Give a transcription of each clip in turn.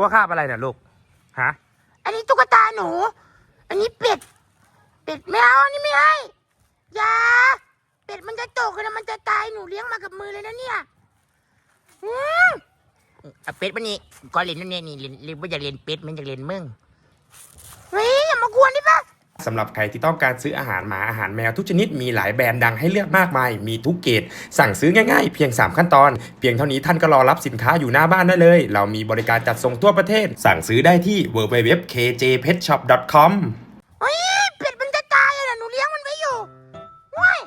คั่วคาบอะไรเนี่ยลูกฮะอันนี้ตุ๊กตาหนู อันนี้เป็ด เป็ดไม่เอาอันนี้ไม่ให้อย่าเป็ดมันจะตกนะมันจะตายหนูเลี้ยงมากับมือเลยนะเนี่ยอืม เอาเป็ดมันนี่ก็เล่นนั่นเนี่ยนี่เล่นเล่นว่าอยากเล่นเป็ดมันอยากเล่นมึงเฮ้ยอย่ามากวนดิปะ สำหรับใครที่ต้องการซื้ออาหารหมาอาหารแมวทุกชนิดมีหลายแบรนด์ดังให้เลือกมากมาย มีทุกเกรดสั่งซื้อง่ายๆ เพียง 3 ขั้นตอน เพียงเท่านี้ท่านก็รอรับสินค้าอยู่หน้าบ้านได้เลย เรามีบริการจัดส่งทั่วประเทศ สั่งซื้อได้ที่ www.kjpetshop.com เฮ้ยเป็ดมันจะตายอะนะหนูเลี้ยงมันไว้อยู่ว้าย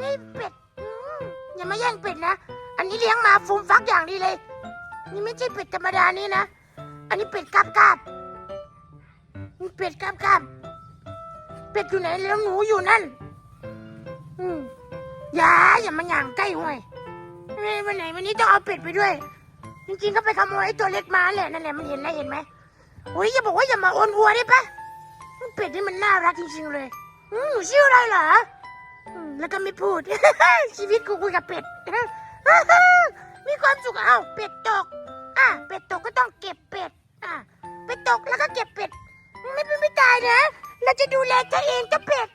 นี่เป็ดอืมอย่ามาแย่งเป็ดนะ อันนี้เลี้ยงมาฟูมฟักอย่างดีเลย นี่ไม่ใช่เป็ดธรรมดานี่นะ อันนี้เป็ดกาบกาบ เป็ดกาบกาบเป็ดอยู่ไหนแล้วหนูอยู่นั่น อืมอย่าอย่ามาหย่างใกล้ห่วยวันไหนวันนี้ต้องเอาเป็ดไปด้วย จริงๆก็ไปขโมยไอ้ตัวเล็กมาแหละนั่นแหละมันเห็นนะเห็นไหมโอ้ยอย่าบอกว่าอย่ามาโอนวัวได้ปะเป็ดนี่มันน่ารักจริงๆเลยหนูชื่ออะไรเหรอแล้วก็ไม่พูด ชีวิตกูคุยกับเป็ดมีความสุขเอ้าเป็ดตก อะเป็ดตกก็ต้องเก็บเป็ด อะเป็ดตกแล้วก็เก็บเป็ด ตายนะ เราจะดูแลเธอเองเจ้าเป็ด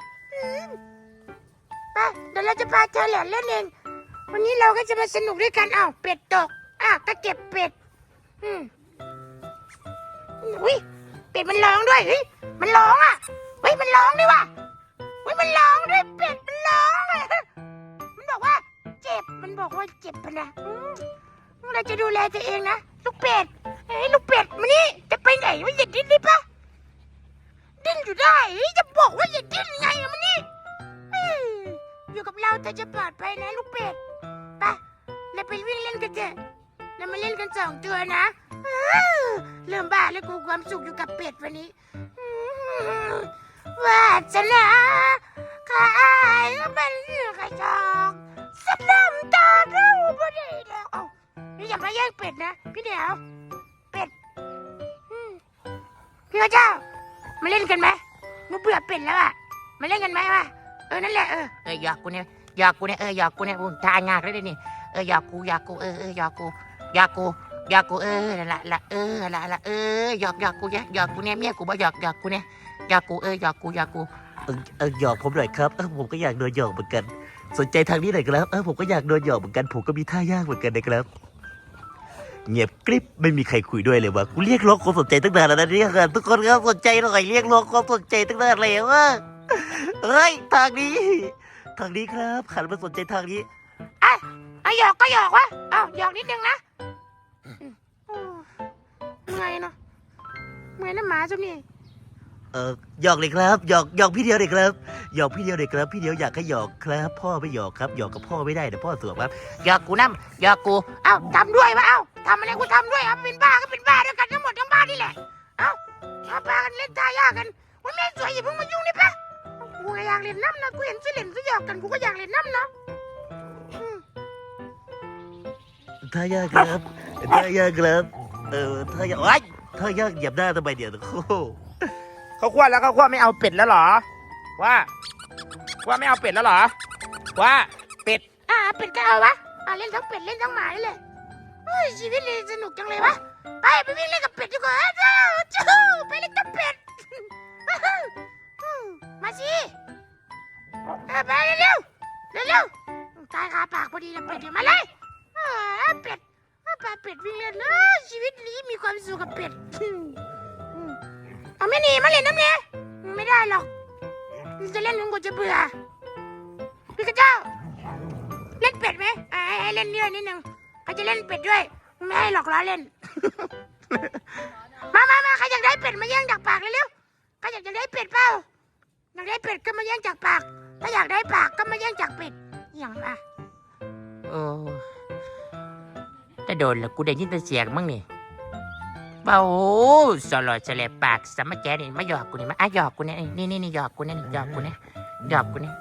ไปเดี๋ยวเราจะพาเธอแหละเล่นเอง วันนี้เราก็จะมาสนุกด้วยกันเอ้าเป็ดตกอะก็เก็บเป็ด อืมอุ้ยเป็ดมันร้องด้วยเฮ้ยมันร้องอะเฮ้ยมันร้องด้วยว่ะเฮ้ยมันร้องด้วยเป็ดมันร้องเลยมันบอกว่าเจ็บมันบอกว่าเจ็บพะนะเราจะดูแลตัวเองนะลูกเป็ดเฮ้ยลูกเป็ดมานี่จะไปไหนวะอย่าดิ้นดิปะ ดิ้นอยู่ได้ จะบอกว่าอย่าดิ้นไงอะมันนี่เฮ้ยอยู่กับเราเธอจะปลอดภัยนะลูกเป็ดไปเราไปวิ่งเล่นกันเถอะเรามาเล่นกันสองตัวนะอ้าวเริ่มบ้าแล้วกูความสุขอยู่กับเป็ดวันนี้อืมวาสนาขายเป็นกระจอกสน้ำตาเราบด้แล้วเอานี่อย่ามาแย่งเป็ดนะ พี่เดียวเป็ดอืมพี่พระเจ้า มาเล่นกันไหมมึงเบื่อเป็ดแล้วอะมาเล่นกันไหมวะเออนั่นแหละเออเออหยอกกูเนี่ยหยอกกูเนี่ยเออหยอกกูเนี่ยอุ้ยทายงากเลยเดี๋ยวนี่เออหยอกกูหยอกกูเออเออหยอกกูหยอกกูหยอกกูเออละละละเออละละเออหยอกหยอกกูเนี่ยหยอกกูเนี่ยเมียกูบ่หยอกหยอกกูเนี่ยหยอกกูเออหยอกกูหยอกกูเออเออหยอกผมหน่อยครับเออผมก็อยากโดนหยอกเหมือนกัน สนใจทางนี้หน่อยครับเออผมก็อยากโดนหยอกเหมือนกันผมก็มีท่ายากเหมือนกันนะครับ เงียบกริบไม่มีใครคุยด้วยเลยวะกูเรียกร้องความสนใจตั้งนานแล้วนะเนี่ยครับทุกคนก็สนใจหน่อยเรียกร้องความสนใจตั้งนานแล้วว่าเฮ้ยทางนี้ ทางนี้ครับขันมาสนใจทางนี้อะอะหยอกก็หยอกวะเอ้าหยอกนิดนึงนะอืมโอ้เมื่อยเนาะเมื่อยน้ำหมาจุ๊บนี่ เออหยอกเลยครับหยอกหยอกพี่เดียวเลยครับหยอกพี่เดียวเลยครับพี่เดียวอยากให้หยอกครับ พ่อไม่หยอกครับหยอกกับพ่อไม่ได้เดี๋ยวพ่อสวมครับหยอกกูน้ำหยอกกูเอ้าทำด้วยวะเอ้าทำอะไรกูทำด้วยเอาเป็นบ้าก็เป็นบ้าด้วยกันทั้งหมดทั้งบ้านนี่แหละเอ้าเอาพากันเล่นตายากันวันแม่สวยอย่าเพิ่งมายุ่งนี่ปะกูอยากเล่นน้ำนะกูเห็นสิเล่นสิหยอกกันกูก็อยากเล่นน้ำเนาะอืมท่ายากครับทายากครับเออท่ายากโอ๊ยทายากเหยียบหน้าทำไมเดี๋ยวโอ้ เขาคั่วแล้วเขาคั่วไม่เอาเป็ดแล้วเหรอ ว่าว่าไม่เอาเป็ดแล้วเหรอ ว่าเป็ดอ่าเป็ดก็เอาวะอ่าเล่นทั้งเป็ดเล่นทั้งหมาเลยเฮ้ยชีวิตเลยสนุกจังเลยวะไปไปวิ่งเล่นกับเป็ดดีกว่าเจ้าเจ้าไปเล่นกับเป็ดมาสิเออไปเร็วเร็วเร็วตายคาปากพอดีนะเป็ดมาเลยเออเป็ดเอาไปเป็ดวิ่งเล่นเลยชีวิตนี้มีความสุขกับเป็ด เอาไม่หนีมาเล่นน้ำเนี่ยไม่ได้หรอกจะเล่นจนกว่าจะเบื่อพี่กระเจ้า เล่นเป็ดไหมอ่าให้ให้เล่นด้วยนิดนึงใครจะเล่นเป็ดด้วย ไม่ให้หรอกล้อเล่น มามามาใครอยากได้เป็ดมาแย่งจากปากเร็วๆใครอยากจะได้เป็ดเปล่าอยากได้เป็ดก็มาแย่งจากปาก ถ้าอยากได้ปากก็มาแย่งจากเป็ดอย่างอะโอ้ถ้าโดนแล้วกูได้ยินแต่เสียงมั้งนี่ เบาสลอดแฉลบปากสามาแกนี่มาหยอกกูนี่มาอะหยอกกูเนี่ยนี่นี่นี่หยอกกูเนี่ยหยอกกูเนี่ยหยอกกูเนี่ย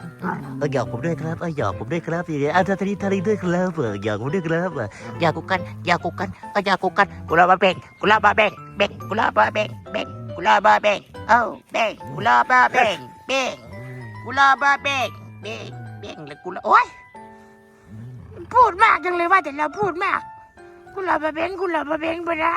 เออหยอกผมด้วยครับเออหยอกผมด้วยครับทีนี้อะทานี้ท่านี้ด้วยครับเออหยอกผมด้วยครับเออหยอกกูกันหยอกกูกันก็หยอกกูกันกูรอมาเบงกูรอมาเบงเบงกูรอมาเบงเบงกูรอมาเบงเอ้าเบงกูรอมาเบงเบงกูรอมาเบงเบงเบงแล้วกูรอโอ๊ยพูดมากจังเลยว่าแต่เราพูดมาก กูหลับมาเบงกูหลับมาเบงไปนะ